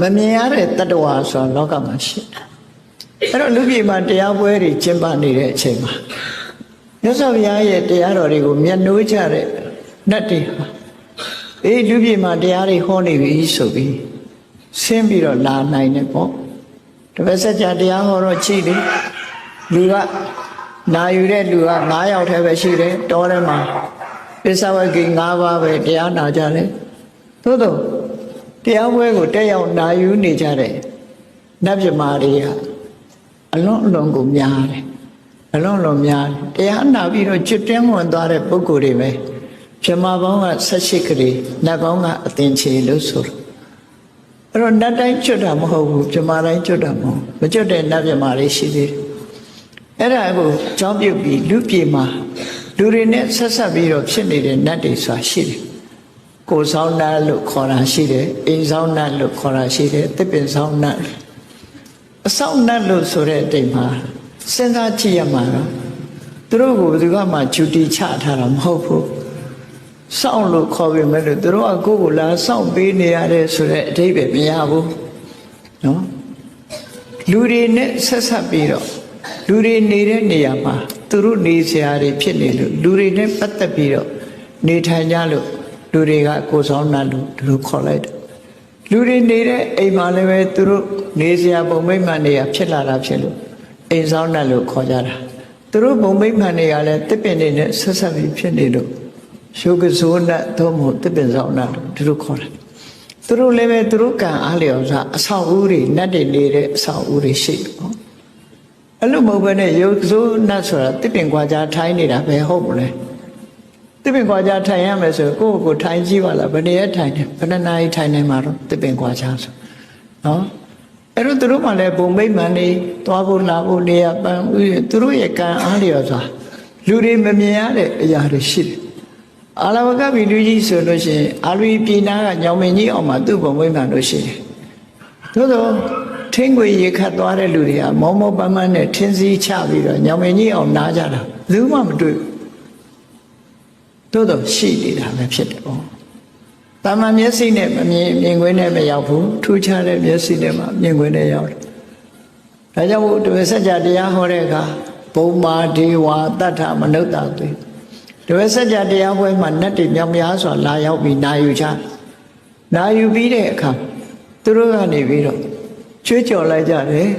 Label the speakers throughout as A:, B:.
A: မမြင်ရတဲ့တတ္တဝါဆိုတာလောကမှာရှိတယ်အဲ့တော့လူပြည်မှာတရားပွဲတွေကျင်းပနေတဲ့အချိန်မှာမြတ်စွာဘုရားရဲ့တရားတော်တွေကိုမျက်နှိုးကြတဲ့နတ်တွေဟာအေးလူပြည်မှာတရားတွေဟောနေပြီဆိုပြီးဆင်းပြီးတော့လာနိုင်တယ်ပေါ့တပည့်ဆက်ကြတရားဟောတော့ကြည့်လေလူကနာယူတဲ့လူက9ယောက်တည်းပဲရှိတယ်တောထဲမှာပစ္စဝကိ9ပါးပဲတရားနာကြတယ်သို့တော့ တရားပွဲကိုတက်ရောက်နာယူနေကြတဲ့နတ်မြမာတွေကအလွန်အလွန်ကိုများတယ်အလွန်အလွန်များတယ်တရားနာပြီးတော့ကျွတ်တင်းဝင်သွားတဲ့ပုဂ္ဂိုလ်တွေပဲမြမာပေါင်းက18ကလေးနတ်ပေါင်းကအသင်ချေလို့ဆိုတော့အဲ့တော့နတ်တိုင်းကျွတ်တာမဟုတ်ဘူးမြမာတိုင်းကျွတ်တာမဟုတ်မကျွတ်တဲ့နတ်မြမာတွေရှိသေးတယ်အဲ့ဒါကိုကြောင်းပြုတ်ပြီးလူပြေမှာလူတွေနဲ့ဆက်ဆက်ပြီးတော့ဖြစ်နေတဲ့နတ်တွေဆိုတာရှိတယ် ကိုယ်ဆောင်နတ်လို့ခေါ်တာရှိတယ်အိမ်ဆောင်နတ်လို့ခေါ်တာရှိတယ်တစ်ပင်ဆောင်နတ်အဆောင်နတ်လို့ဆိုတဲ့အတိမ်မှာစဉ်းစားကြည့်ရမှာတော့သူတို့ကိုဘယ်သူကမှဂျူတီချထားတာမဟုတ်ဘူးစောင့်လို့ခေါ်ပြီးမဲ့လို့သူတို့ကကိုယ့်ကိုလာစောင့်ပေးနေရတယ်ဆိုတဲ့အဓိပ္ပာယ်မရဘူးနော်လူတွေနဲ့ဆက်ဆက်ပြီးတော့လူတွေနေတဲ့နေရာမှာသူတို့နေစရာတွေဖြစ်နေလို့လူတွေနဲ့ပတ်သက်ပြီးတော့နေထိုင်ကြလို့ လူတွေကကိုယ်ဆောင်နှံလို့ဒီလိုခေါ်လိုက်တယ်လူတွေနေတဲ့အိမ်မှာလည်းပဲသူတို့နေစရာပုံမိတ်မှန်တွေကဖြစ်လာတာဖြစ်လို့အိမ်ဆောင်နှံလို့ခေါ်ကြတာသူတို့ပုံမိတ်မှန်တွေကလည်းတစ်ပင်တွေနဲ့ဆက်ဆက်ပြီးဖြစ်နေလို့ရှုကစိုးနဲ့သို့မဟုတ်တစ်ပင်ဆောင်နှံလို့ဒီလိုခေါ်တယ်သူတို့လည်းပဲသူတို့ကံအားလျော်စွာအဆောက်အဦတွေနတ်တွေနေတဲ့အဆောက်အဦတွေရှိတယ်ပေါ့အဲ့လိုမဟုတ်ဘဲနဲ့ရုပ်စိုးနတ်ဆိုတာတစ်ပင်ကွာကြားထိုင်းနေတာပဲဟုတ်မလဲ တစ်ပင်ကွာကြားထိုင်ရမယ်ဆိုကိုယ့်ကိုယ်ထိုင်ကြည့်ပါလားဘယ်နည်းထိုင်တယ်ဘယ်နှနာရီထိုင်နေမှာတော့တစ်ပင်ကွာကြားဆိုနော်အဲ့တော့သူတို့မှလည်းဘုံမိတ်မှန်နေသွားဖို့လာဖို့နေရပန်းဥယျာဉ်သူတို့ရဲ့ကံအားလျော်စွာလူတွေမမြင်ရတဲ့အရာတွေရှိတယ်အာလဝကဗီလူကြီးဆိုလို့ရှိရင်အာလူပြည်နာကညောင်မင်းကြီးအောင်မှာသူ့ဘုံမိတ်မှန်လို့ရှိတယ်သို့တော့ထင်းခွေရေခတ်သွားတဲ့လူတွေကမောမောပန်းပန်းနဲ့ထင်းစည်းချပြီးတော့ညောင်မင်းကြီးအောင်နားကြတာဘယ်သူမှမတွေ့ဘူး သို့တော့ရှိနေတာပဲဖြစ်တယ်ပေါ့တာမန်မျက်စိနဲ့မမြင်မြင်ခွင့်နဲ့မရောက်ဘူးထူးခြားတဲ့မျက်စိနဲ့မှမြင်ခွင့်နဲ့ရောက်တယ်ဒါကြောင့်မို့တပည့်ဆက်ကြတရားဟောတဲ့အခါဘုံမာဒေဝတတ္ထမနုဿာသွေတပည့်ဆက်ကြတရားပွဲမှာနတ်တွေမြောက်များစွာလာရောက်ပြီးနာယူကြနာယူပြီးတဲ့အခါသူတို့ကနေပြီးတော့ချွေးကြော်လိုက်ကြတယ်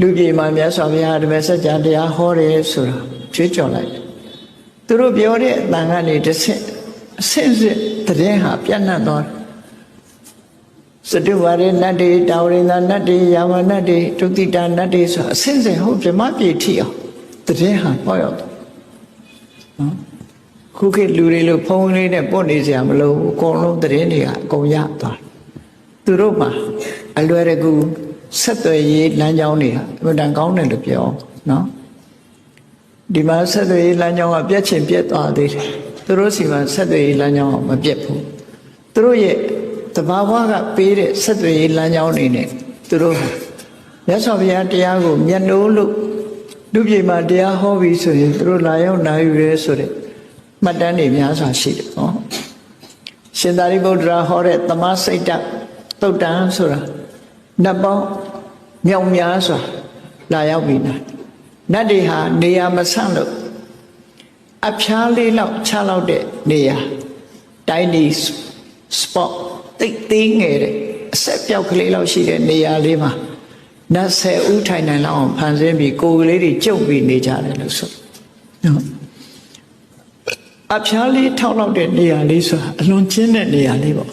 A: လူပြည်မှာမြတ်စွာဘုရားတပည့်ဆက်ကြတရားဟောတယ်ဆိုတာချွေးကြော်လိုက်တယ် သူတို့ပြောတဲ့အတန်ကနေတစ်ဆင့်အဆင့်ဆင့်တည်ဟာပြန့်နှံ့သွားတယ်စတုဝရနတ်တွေတာဝရိန္ဒနတ်တွေယာမနတ်တွေဒုတိတာနတ်တွေဆိုအဆင့်ဆင့်ဟုတ်ပြမပြေထိအောင်တည်ဟာပေါ့ရောက်တယ်နော်ခုခေတ်လူတွေလို့ဖုံးလေးနဲ့ပုတ်နေစရာမလိုဘူးအကုန်လုံးတည်တွေကအကုန်ရသွားသူတို့မှာအလွယ်တကူဆက်သွယ်ရေးလမ်းကြောင်းတွေဟာအမှန်တန်ကောင်းတယ်လို့ပြောနော် ဒီမှာဆက်သွယ်ရေးလမ်းကြောင်းကပြက်ချင်ပြက်သွားသေးတယ်သူတို့စီမှာဆက်သွယ်ရေးလမ်းကြောင်းကမပြက်ဘူးသူတို့ရဲ့တဘာဝကပေးတဲ့ဆက်သွယ်ရေးလမ်းကြောင်းတွေနဲ့သူတို့မြတ်စွာဘုရားတရားကိုမျက်နှိုးလို့လူပြည်မှာတရားဟောပြီးဆိုရင်သူတို့လာရောက်နာယူရဲဆိုတဲ့မှတ်တမ်းတွေများစွာရှိတယ်နော်ရှင်သာရိပုတ္တရာဟောတဲ့သမစိတ်တသုတ်တန်ဆိုတာနတ်ပေါင်းမြောက်များစွာလာရောက်ပြီးနာ နတ်တွေဟာနေရာမဆန့်လို့အဖျားလေးလောက်ချလောက်တဲ့နေရာတိုင်းဒီ spot တိတ်သေးငယ်တဲ့အဆက်ပြောက်ကလေးလောက်ရှိတဲ့နေရာလေးမှာနတ်ဆယ်ဦးထိုင်နိုင်လောက်အောင်ဖန်ဆင်းပြီးကိုယ်ကလေးတွေကျုပ်ပြီးနေကြတယ်လို့ဆိုနော်အဖျားလေးထောက်လောက်တဲ့နေရာလေးဆိုတာအလွန်ချင်းတဲ့နေရာလေးပေါ့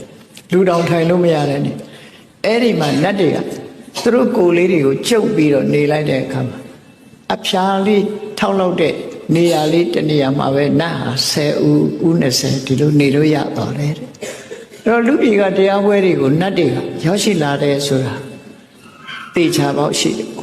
A: လူတောင်ထိုင်လို့မရတဲ့နေအဲ့ဒီမှာနတ်တွေကသူတို့ကိုယ်လေးတွေကိုကျုပ်ပြီးတော့နေလိုက်တဲ့အခါမှာ အဖျားလေးထောက်လောက်တဲ့နေရာလေးတနေရာမှာပဲနတ်ဟာ10ဦးဦး20ဒီလိုနေလို့ရသွားတယ်တဲ့အဲ့တော့လူပြည်ကတရားပွဲတွေကိုနတ်တွေကရောက်ရှိလာတယ်ဆိုတာတေချာပေါက်ရှိတယ်